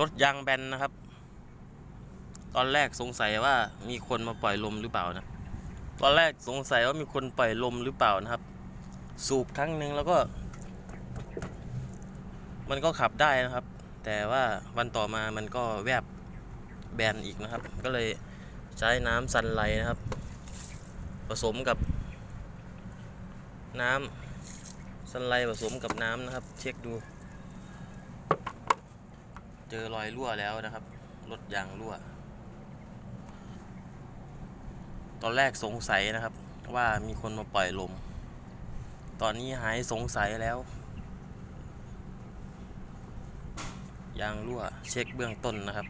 รถยางแบนนะครับ ตอนแรกสงสัยว่ามีคนมาปล่อยลมหรือเปล่านะ ตอนแรกสงสัยว่ามีคนปล่อยลมหรือเปล่านะครับ สูบครั้งหนึ่งแล้วก็ มันก็ขับได้นะครับ แต่ว่าวันต่อมามันก็แวบแบนอีกนะครับ ก็เลยใช้น้ำซันไลนะครับ ผสมกับน้ำซันไลผสมกับน้ำนะครับ เช็คดู เจอรอยรั่วแล้วนะครับ รถยางรั่ว ตอนแรกสงสัยนะครับ ว่ามีคนมาปล่อยลม ตอนนี้หายสงสัยแล้ว ยางรั่วเช็คเบื้องต้นนะครับ